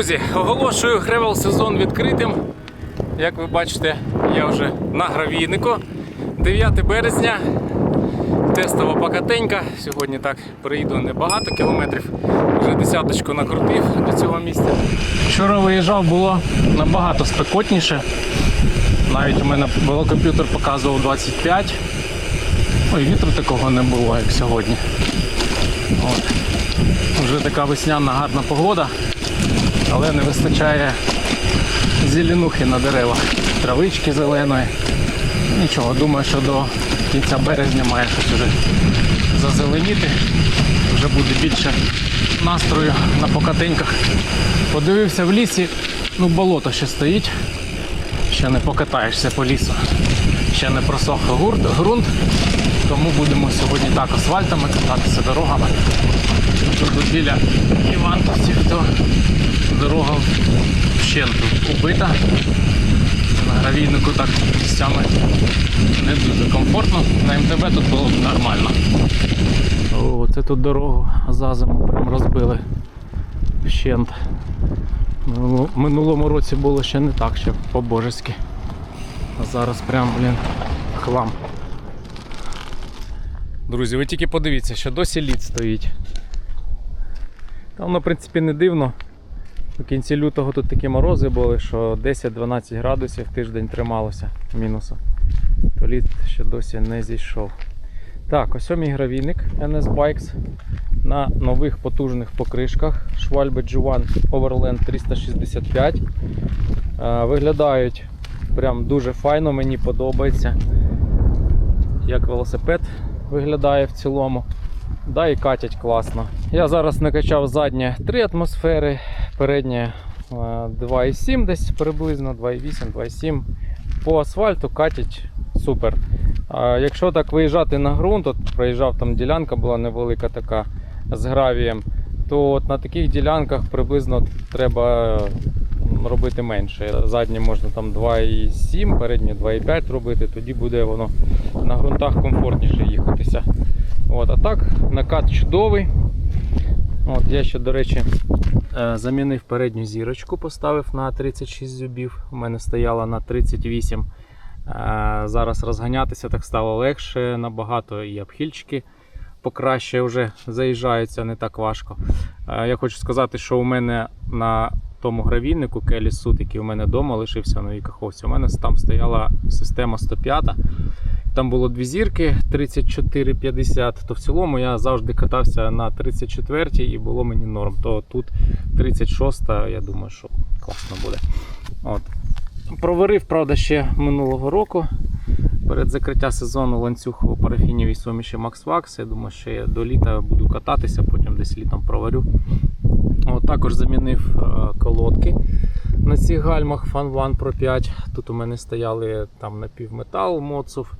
друзі, оголошую гревел сезон відкритим. Як ви бачите, я вже на гравійнику. 9 березня. Тестова покатенька. Сьогодні так приїду небагато кілометрів. Вже десяточку накрутив до цього місця. Вчора виїжджав, було набагато спекотніше. Навіть у мене велокомп'ютер показував 25. Ой, вітру такого не було, як сьогодні. От. Вже така весняна гарна погода, але не вистачає зеленухи на деревах, травички зеленої. Нічого, думаю, що до кінця березня має щось вже зазеленіти. Вже буде більше настрою на покатеньках. Подивився в лісі, ну болото ще стоїть. Ще не покатаєшся по лісу. Ще не просох гурт, ґрунт. Тому будемо сьогодні так асфальтами кататися дорогами. Тут біля Іванківців, то дорога вщент убита. На гравійнику так місцями не дуже комфортно. На МТБ тут було нормально. О, це тут дорогу за зиму прям розбили вщент. Минулому році було ще не так, ще по-божески. А зараз прям, блін, хлам. Друзі, ви тільки подивіться, що досі лід стоїть. Та воно, в принципі, не дивно. У кінці лютого тут такі морози були, що 10-12 градусів тиждень трималося мінусу. То лід ще досі не зійшов. Так, ось мій гравійник NS Bikes на нових потужних покришках Schwalbe G1 Overland 365. Е, Виглядають прям дуже файно, мені подобається. Як велосипед виглядає в цілому. Да, і катять класно. Я зараз накачав заднє 3 атмосфери, переднє е, 2,7 десь приблизно, 2,8, 2,7. По асфальту катять супер. А якщо так виїжджати на ґрунт, от проїжджав там ділянка була невелика така з гравієм, то от на таких ділянках приблизно треба робити менше. Заднє можна там 2,7, переднє 2,5 робити, тоді буде воно на ґрунтах комфортніше їхатися. От, а так, накат чудовий. От, я ще, до речі, е, замінив передню зірочку, поставив на 36 зубів. У мене стояла на 38. Е, Зараз розганятися так стало легше, набагато і обхильчики покраще вже заїжджаються, не так важко. Е, Я хочу сказати, що у мене на тому гравійнику Келі Сут, який у мене вдома лишився на Вікаховці, у мене там стояла система 105. Там було дві зірки 34-50, то в цілому я завжди катався на 34 і було мені норм. То тут 36, я думаю, що класно буде. От. Проварив, правда, ще минулого року. Перед закриття сезону ланцюг у парафінівій суміші Wax. Я думаю, що я до літа буду кататися, потім десь літом проварю. От, також замінив е, колодки на цих гальмах Fan One Pro 5. Тут у мене стояли там напівметал моцув.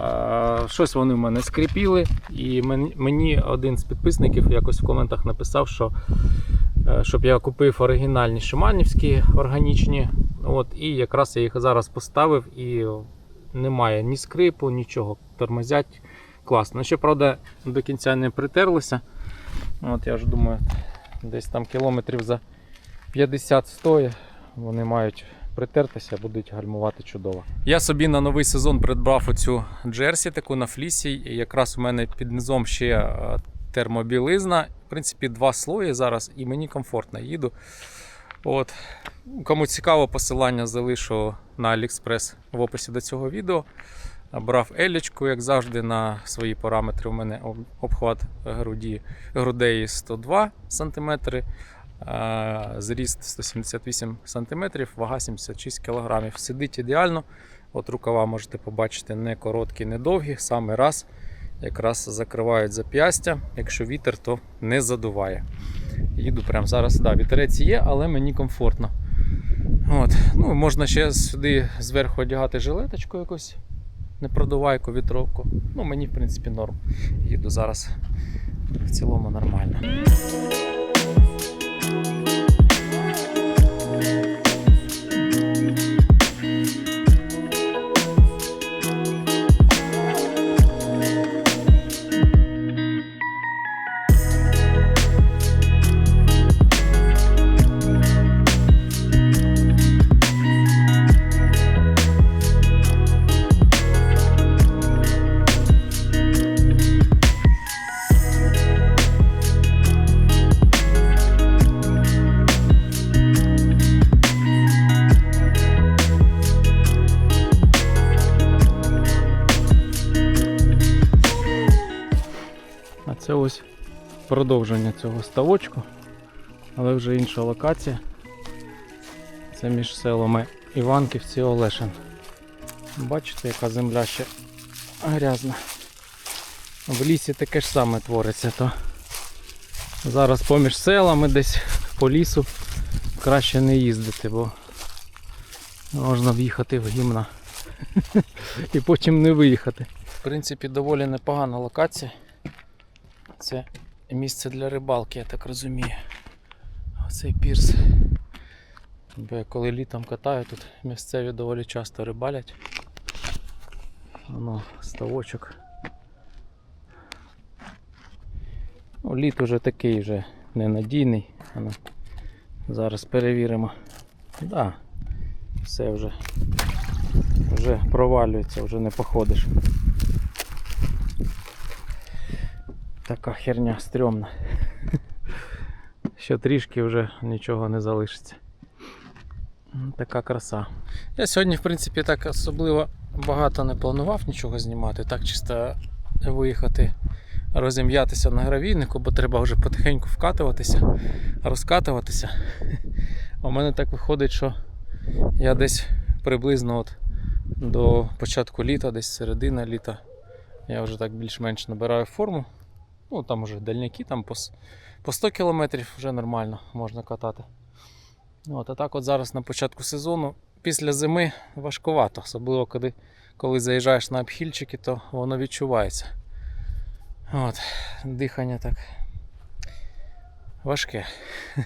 Е, Щось вони в мене скріпіли, і мені- один з підписників якось в коментах написав, що е, щоб я купив оригінальні шиманівські органічні. От, і якраз я їх зараз поставив і немає ні скрипу, нічого. Тормозять класно. Ще, правда, до кінця не притерлися. От я ж думаю, десь там кілометрів за 50-100 вони мають притертися, будуть гальмувати чудово. Я собі на новий сезон придбав оцю джерсі, таку на флісі. І якраз у мене під низом ще е, термобілизна. В принципі, два слої зараз, і мені комфортно їду. От. Кому цікаво, посилання залишу на AliExpress в описі до цього відео. Брав елічку, як завжди, на свої параметри. У мене обхват груді, грудей 102 см, зріст 178 см, вага 76 кг. Сидить ідеально. От рукава можете побачити не короткі, не довгі. Саме раз якраз закривають зап'ястя. Якщо вітер, то не задуває. Їду прямо зараз. Да, вітерець є, але мені комфортно. От. Ну, можна ще сюди зверху одягати жилеточку якусь, непродувайку, вітровку. Ну, мені, в принципі, норм. Їду зараз в цілому нормально. Продовження цього ставочку, але вже інша локація. Це між селами Іванківці і Олешин. Бачите, яка земля ще грязна. В лісі таке ж саме твориться, то зараз поміж селами десь по лісу краще не їздити, бо можна в'їхати в гімна і потім не виїхати. В принципі, доволі непогана локація. Це місце для рибалки, я так розумію. Оцей пірс. Бо я коли літом катаю, тут місцеві доволі часто рибалять. Воно ставочок. Ну, лід уже такий вже ненадійний. Ано, зараз перевіримо. Да, все вже, вже провалюється, вже не походиш. Така херня стрьомна. Ще трішки вже нічого не залишиться. Ну, Така краса. Я сьогодні, в принципі, так особливо багато не планував нічого знімати. Так чисто виїхати, розім'ятися на гравійнику, бо треба вже потихеньку вкатуватися, розкатуватися. У мене так виходить, що я десь приблизно от до початку літа, десь середина літа, я вже так більш-менш набираю форму. Ну там вже дальняки, там по, по 100 кілометрів вже нормально можна катати. От, а так от зараз на початку сезону, після зими важкувато, особливо коли, коли заїжджаєш на обхільчики, то воно відчувається. От, дихання так важке.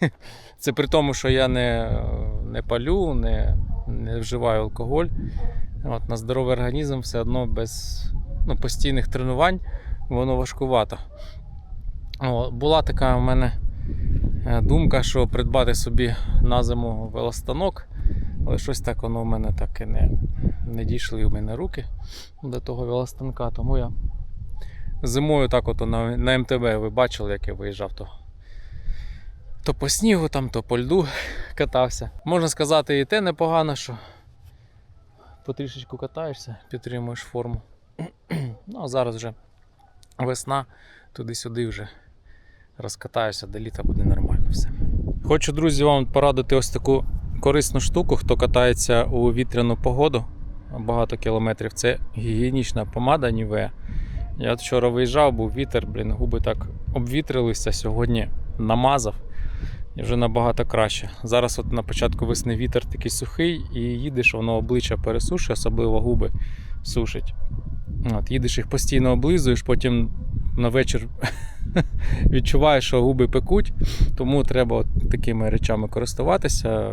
Це при тому, що я не, не палю, не, не вживаю алкоголь. От, на здоровий організм все одно без ну, постійних тренувань воно важкувато. О, була така у мене е, думка, що придбати собі на зиму велостанок, але щось так воно в мене так і не, не дійшли у мене руки до того велостанка, тому я зимою так от на, на МТБ ви бачили, як я виїжджав то. То по снігу, там, то по льду катався. Можна сказати, і те непогано, що потрішечку катаєшся, підтримуєш форму. Ну а зараз вже весна, туди-сюди вже розкатаюся, до літа буде нормально все. Хочу, друзі, вам порадити ось таку корисну штуку, хто катається у вітряну погоду багато кілометрів. Це гігієнічна помада Nivea. Я вчора виїжджав, був вітер, блін, губи так обвітрилися, сьогодні намазав і вже набагато краще. Зараз от на початку весни вітер такий сухий і їдеш, воно обличчя пересушує, особливо губи сушить. От, їдеш їх постійно облизуєш, потім на вечір відчуваєш, що губи пекуть, тому треба от такими речами користуватися.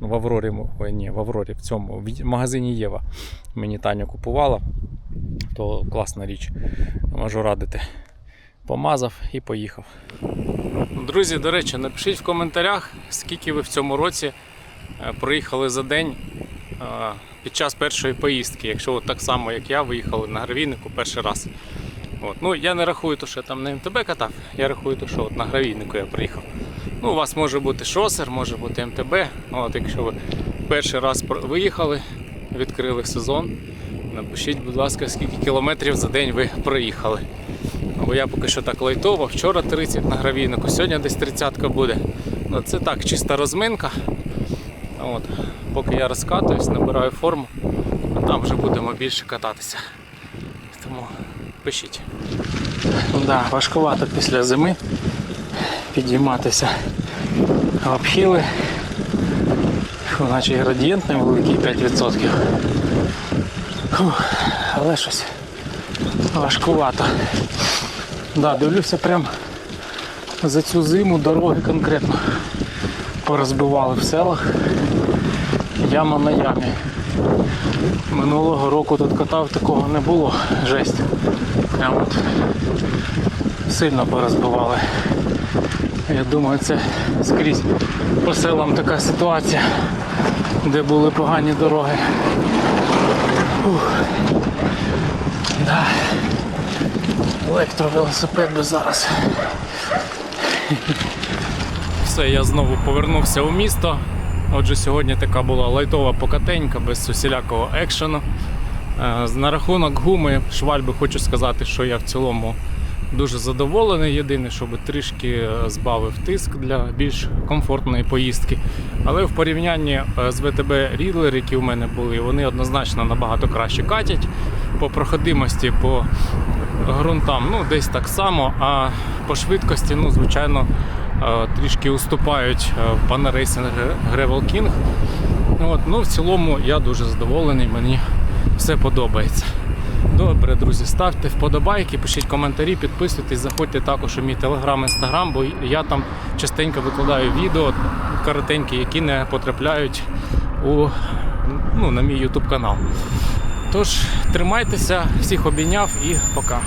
В Аврорі, ой, ні, в Аврорі, в цьому в магазині Єва. Мені Таня купувала, то класна річ. Можу радити. Помазав і поїхав. Друзі, до речі, напишіть в коментарях, скільки ви в цьому році е, проїхали за день під час першої поїздки, якщо от так само, як я, виїхали на гравійнику перший раз. От. Ну, я не рахую, то, що я там на МТБ катав, я рахую, то, що от на гравійнику я приїхав. Ну, у вас може бути шосер, може бути МТБ. От, якщо ви перший раз виїхали, відкрили сезон, напишіть, будь ласка, скільки кілометрів за день ви проїхали. Бо я поки що так лайтово, вчора 30 на гравійнику, сьогодні десь 30 буде. Ну, це так, чиста розминка. От. Поки я розкатуюсь, набираю форму, а там вже будемо більше кататися. Тому пишіть. Да, важкувато після зими підійматися в обхили. Наче градієнт невеликий 5%. Фух, але щось важкувато. Да, дивлюся прям за цю зиму дороги конкретно порозбивали в селах. Яма на ямі. Минулого року тут катав, такого не було. Жесть. Прям от сильно порозбивали. Я думаю, це скрізь по селам така ситуація, де були погані дороги. Ух. Да. Електровелосипед би зараз. Все, я знову повернувся у місто. Отже, сьогодні така була лайтова покатенька без усілякого екшену. Е, На рахунок гуми швальби хочу сказати, що я в цілому дуже задоволений. Єдине, щоб трішки е, збавив тиск для більш комфортної поїздки. Але в порівнянні е, з ВТБ Рідлер, які у мене були, вони однозначно набагато краще катять по проходимості, по ґрунтам, ну десь так само, а по швидкості, ну, звичайно, трішки уступають е, Pana Racing Gravel King. От, ну, в цілому я дуже задоволений, мені все подобається. Добре, друзі, ставте вподобайки, пишіть коментарі, підписуйтесь, заходьте також у мій телеграм, інстаграм, бо я там частенько викладаю відео коротенькі, які не потрапляють у, ну, на мій YouTube канал. Тож, тримайтеся, всіх обійняв і пока.